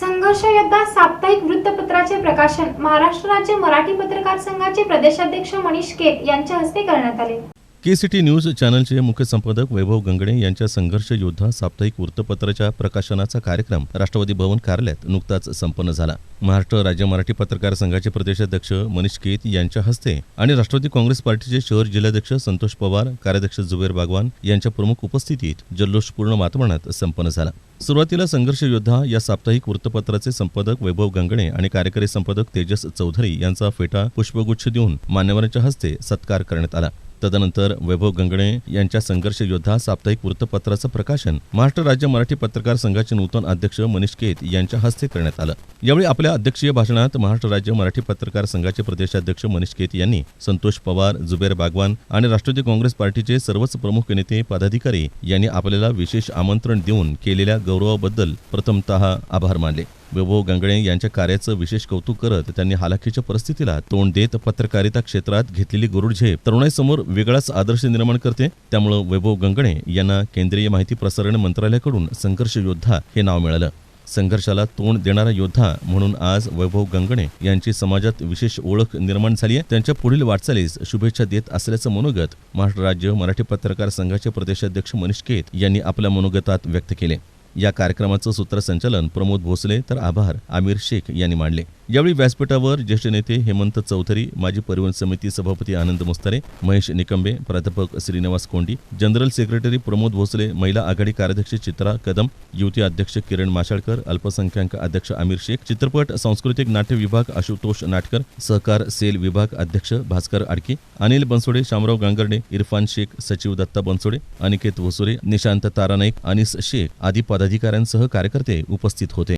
संघर्ष योद्धा साप्ताहिक वृत्तपत्राचे प्रकाशन महाराष्ट्र राज्य मराठी पत्रकार संघाचे प्रदेशाध्यक्ष मनीष केत यांच्या हस्ते करण्यात आले. के सिटी न्यूज चॅनलचे मुख्य संपादक वैभव गंगणे यांच्या संघर्ष योद्धा साप्ताहिक वृत्तपत्राच्या प्रकाशनाचा कार्यक्रम राष्ट्रवादी भवन कार्यालयात नुकताच संपन्न झाला. महाराष्ट्र राज्य मराठी पत्रकार संघाचे प्रदेशाध्यक्ष मनीष केत यांच्या हस्ते आणि राष्ट्रवादी काँग्रेस पार्टीचे शहर जिल्हाध्यक्ष संतोष पवार कार्याध्यक्ष जुबेर बागवान यांच्या प्रमुख उपस्थितीत जल्लोषपूर्ण वातावरणात संपन्न झाला. सुरुवातीला संघर्ष योद्धा या साप्ताहिक वृत्तपत्राचे संपादक वैभव गंगणे आणि कार्यकारी संपादक तेजस चौधरी यांचा फेटा पुष्पगुच्छ देऊन मान्यवरांच्या हस्ते सत्कार करण्यात आला. तदनंतर वैभव गंगणे यांच्या संघर्ष योद्धा साप्ताहिक वृत्तपत्राचं प्रकाशन महाराष्ट्र राज्य मराठी पत्रकार संघाचे नूतन अध्यक्ष मनीष केत यांच्या हस्ते करण्यात आलं. यावेळी आपल्या अध्यक्षीय भाषणात महाराष्ट्र राज्य मराठी पत्रकार संघाचे प्रदेशाध्यक्ष मनीष केत यांनी संतोष पवार जुबेर बागवान आणि राष्ट्रवादी काँग्रेस पार्टीचे सर्वच प्रमुख नेते पदाधिकारी यांनी आपल्याला विशेष आमंत्रण देऊन केलेल्या गौरवाबद्दल प्रथमतः आभार मानले. वैभव गंगणे यांच्या कार्याचं विशेष कौतुक करत त्यांनी हालाखीच्या परिस्थितीला तोंड देत पत्रकारिता क्षेत्रात घेतलेली गुरुड झेप तरुणाईसमोर वेगळाच आदर्श निर्माण करते. त्यामुळं वैभव गंगणे यांना केंद्रीय माहिती प्रसारण मंत्रालयाकडून संघर्ष योद्धा हे नाव मिळालं. संघर्षाला तोंड देणारा योद्धा म्हणून आज वैभव गंगणे यांची समाजात विशेष ओळख निर्माण झाली आहे. त्यांच्या पुढील वाटचालीस शुभेच्छा देत असल्याचं मनोगत महाराष्ट्र राज्य मराठी पत्रकार संघाचे प्रदेशाध्यक्ष मनीष केत यांनी आपल्या मनोगतात व्यक्त केले. या कार्यक्रमाचं सूत्रसंचालन प्रमोद भोसले तर आभार आमिर शेख यांनी मांडले. यावेळी व्यासपीठावर ज्येष्ठ नेते हेमंत चौधरी माजी परिवहन समिती सभापती आनंद मुस्तारे महेश निकंबे प्राध्यापक श्रीनिवास कोंडी जनरल सेक्रेटरी प्रमोद भोसले महिला आघाडी कार्याध्यक्ष चित्रा कदम युवती अध्यक्ष किरण माशाळकर अल्पसंख्याक अध्यक्ष आमिर शेख चित्रपट सांस्कृतिक नाट्य विभाग आशुतोष नाटकर सहकार सेल विभाग अध्यक्ष भास्कर आडकी अनिल बनसोडे शामराव गांगर्डे इरफान शेख सचिव दत्ता बनसोडे अनिकेत भोसुरे निशांत तारानाईक अनिस शेख आदी पदाधिकाऱ्यांसह कार्यकर्ते उपस्थित होते.